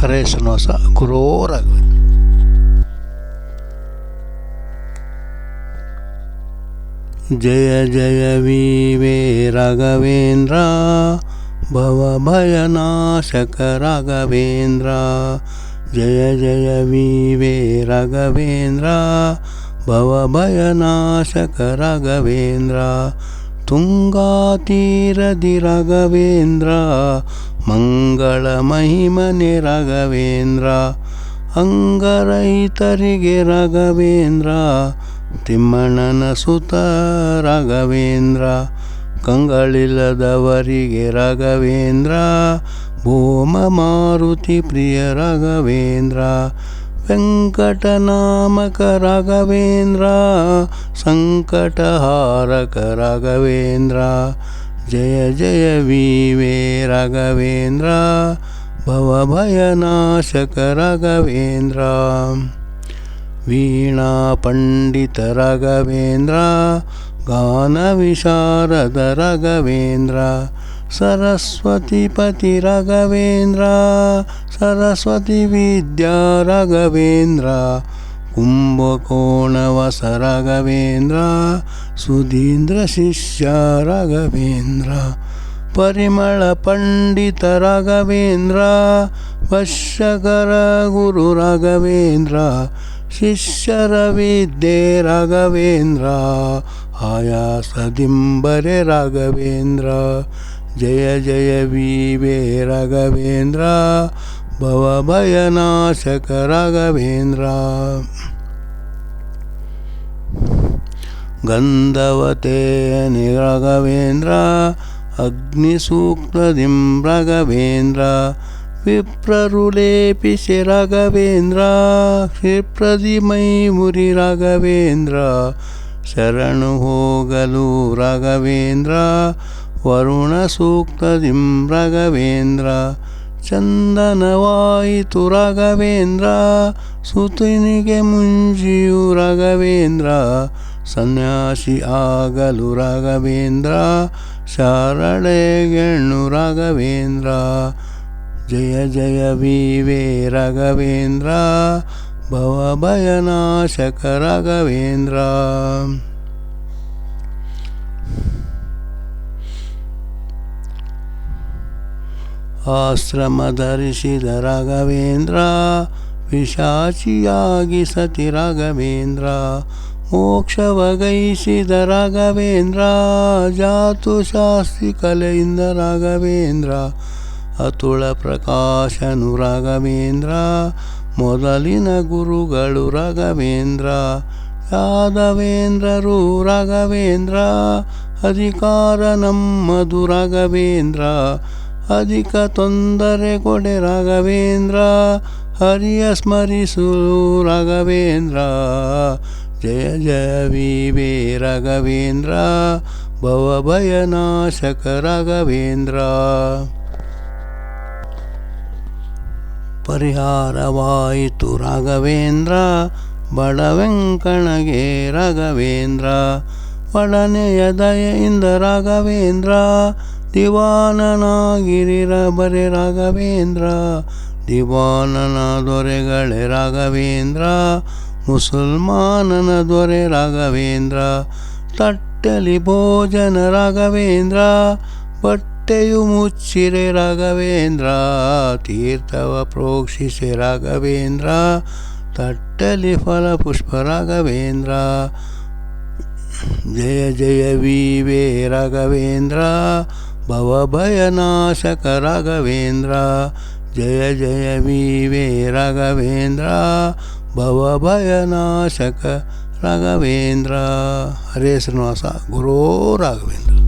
ಹರೇ ಶ್ರೀನಿವಾಸ ಗುರೋ ರಾಘವೇಂದ್ರ ಜಯ ಜಯ ವೀವೇ ರಾಘವೇಂದ್ರ ಭವಭಯನಾಶಕ ರಾಘವೇಂದ್ರ ಜಯ ಜಯ ವೀವೇ ರಾಘವೇಂದ್ರ ಭವಭಯನಾಶಕ ರಾಘವೇಂದ್ರ ತುಂಗಾತೀರದಿ ರಾಘವೇಂದ್ರ ಮಂಗಳ ಮಹಿಮನೆ ರಾಘವೇಂದ್ರ ಅಂಗರೈತರಿಗೆ ರಾಘವೇಂದ್ರ, ತಿಮ್ಮಣ್ಣನ ಸುತ ರಾಘವೇಂದ್ರ, ಕಂಗಳಿಲ್ಲದವರಿಗೆ ರಾಘವೇಂದ್ರ, ಭೂಮ ಮಾರುತಿ ಪ್ರಿಯ ರಾಘವೇಂದ್ರ, ವೆಂಕಟನಾಮಕ ರಾಘವೇಂದ್ರ, ಸಂಕಟಹಾರಕ ರಾಘವೇಂದ್ರ जय जय वीवे राघवेन्द्र भवभयनाशक राघवेन्द्र। राघवेन्द्रा गानविशारद राघवेन्द्र। सरस्वतीपति रघवेन्द्रा सरस्वतीविद्या राघवेन्द्र। ಕುಂಭಕೋಣವಸ ರಾಘವೇಂದ್ರ ಸುಧೀಂದ್ರ ಶಿಷ್ಯ ರಾಘವೇಂದ್ರ, ಪರಿಮಳ ಪಂಡಿತ ರಾಘವೇಂದ್ರ ವಶ್ಯಕರ ಗುರು ರಾಘವೇಂದ್ರ ಶಿಷ್ಯರ ವಿದ್ಯೆ ರಾಘವೇಂದ್ರ ಆಯಾಸದಿಂಬರೆ ರಾಘವೇಂದ್ರ, ಜಯ ಜಯ ವೀವೇ ರಾಘವೇಂದ್ರ भवभयनाशकराघवेन्द्रा। गन्धवते निराघवेन्द्रा अग्निसूक्तदिं रघवेन्द्रा विप्ररुलेऽपि रघवेन्द्रा क्षिप्रदिमैमुरिराघवेन्द्र शरणुहो शरणुहोगलु राघवेन्द्रा वरुणसूक्तदिं रघवेन्द्रा ಚಂದನವಾಯಿತು ರಾಘವೇಂದ್ರ. ಸುತನಿಗೆ ಮುಂಜಿಯು ರಾಘವೇಂದ್ರ. ಸನ್ಯಾಸಿ ಆಗಲು ರಾಘವೇಂದ್ರ. ಶಾರಳೆಗೆಣ್ಣು ರಾಘವೇಂದ್ರ. ಜಯ ಜಯ ವಿವೇ ರಾಘವೇಂದ್ರ. ಭವಭಯನಾಶಕ ರಾಘವೇಂದ್ರ. ಆಶ್ರಮ ಧರಿಸಿದ ರಾಘವೇಂದ್ರ, ವಿಶಾಚಿಯಾಗಿ ಸತಿ ರಾಘವೇಂದ್ರ ಮೋಕ್ಷವಗೈಸಿದ ರಾಘವೇಂದ್ರ ಜಾತು ಶಾಸ್ತ್ರಿ ಕಲೆಯಿಂದ ರಾಘವೇಂದ್ರ, ಅತುಳ ಪ್ರಕಾಶನು ರಾಘವೇಂದ್ರ, ಮೊದಲಿನ ಗುರುಗಳು ರಾಘವೇಂದ್ರ, ಯಾದವೇಂದ್ರರು ರಾಘವೇಂದ್ರ, ಅಧಿಕಾರ ನಮ್ಮದು ರಾಘವೇಂದ್ರ ಅಧಿಕ ತೊಂದರೆ ಕೊಡೆ ರಾಘವೇಂದ್ರ. ಹರಿಯ ಸ್ಮರಿಸು ರಾಘವೇಂದ್ರ. ಜಯ ಜಯ ವೀವೇ ರಾಘವೇಂದ್ರ. ಭವಭಯನಾಶಕ ರಾಘವೇಂದ್ರ. ಪರಿಹಾರವಾಯಿತು ರಾಘವೇಂದ್ರ. ಬಡವೆಂಕಣಗೆ ರಾಘವೇಂದ್ರ. ಒಡನೆಯ ದಯೆಯಿಂದ ರಾಘವೇಂದ್ರ. ದಿವಾನನಾಗಿರಿರ ಬರೆ ರಾಘವೇಂದ್ರ, ದಿವಾನನ ದೊರೆಗಳೇ ರಾಘವೇಂದ್ರ, ಮುಸಲ್ಮಾನನ ದೊರೆ ರಾಘವೇಂದ್ರ, ತಟ್ಟಲಿ ಭೋಜನ ರಾಘವೇಂದ್ರ, ಬಟ್ಟೆಯು ಮುಚ್ಚಿರೆ ರಾಘವೇಂದ್ರ, ತೀರ್ಥವ ಪ್ರೋಕ್ಷಿಸೆ ರಾಘವೇಂದ್ರ, ತಟ್ಟಲಿ ಫಲ ಪುಷ್ಪ ರಾಘವೇಂದ್ರ. ಜಯ ಜಯ ವೀವೇ ರಾಘವೇಂದ್ರ. ಭವಭಯನಾಶಕ ರಾಘವೇಂದ್ರ ಜಯ ಜಯ ವೀವೇ ರಾಘವೇಂದ್ರ ಭವಭಯನಾಶಕ ರಾಘವೇಂದ್ರ ಹರೇ ಶ್ರೀನಿವಾಸ ಗುರೋ ರಾಘವೇಂದ್ರ